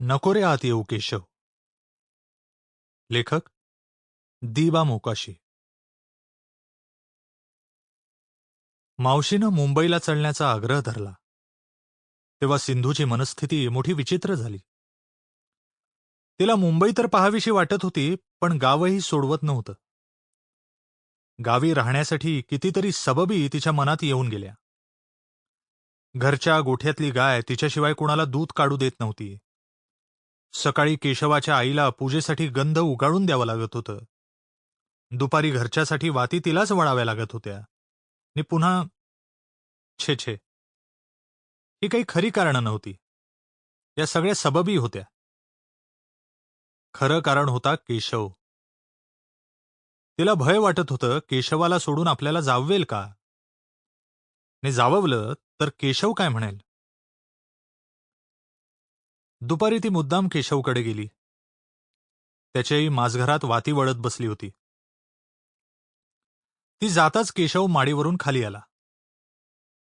नको रे आत येऊ केशव. लेखक दिबा मोकाशी. मावशीनं मुंबईला चढण्याचा आग्रह धरला. तेव्हा सिंधूची मनस्थिती मोठी विचित्र झाली. तिला मुंबई तर पहावीशी वाटत होती पण गावही सोडवत नव्हतं. गावी राहण्यासाठी कितीतरी सबबी तिच्या मनात येऊन गेल्या. घरच्या गोठ्यातली गाय तिच्याशिवाय कुणाला दूध काढू देत नव्हती. सकाळी केशवाच्या आईला पूजेसाठी गंध उगाळून द्यावं लागत होतं. दुपारी घरच्यासाठी वाती तिलाच वळाव्या लागत होत्या. आणि पुन्हा छे छे. ही काही खरी कारणं नव्हती. या सगळ्या सबबी होत्या. खरं कारण होता केशव. तिला भय वाटत होतं केशवाला सोडून आपल्याला जाववेल का? ने जाववलं तर केशव काय म्हणेल? दुपारी ती मुद्दाम केशवकडे गेली. त्याच्याही माझघरात वाती वळत बसली होती. ती जाताच केशव माडीवरून खाली आला.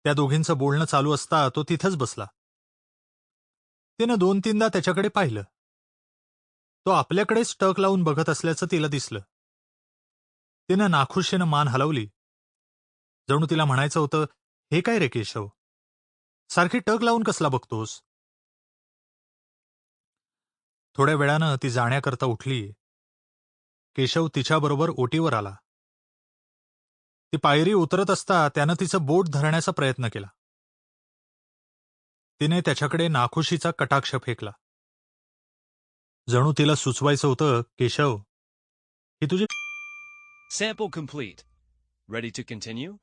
त्या दोघींचं बोलणं चालू असता तो तिथंच बसला. तिनं दोन तीनदा त्याच्याकडे पाहिलं. तो आपल्याकडेच टक लावून बघत असल्याचं तिला दिसलं. तिनं नाखुशीनं मान हलवली. जणू तिला म्हणायचं होतं हे काय रे केशव? सारखी टक लावून कसला बघतोस? थोड्या वेळानं ती जाण्याकरता उठली. केशव तिच्याबरोबर ओटीवर आला. ती पायरी उतरत असता त्यानं तिचं बोट धरण्याचा प्रयत्न केला. तिने त्याच्याकडे नाखुशीचा कटाक्ष फेकला. जणू तिला सुचवायचं होतं केशव ही तुझी sample complete ready to continue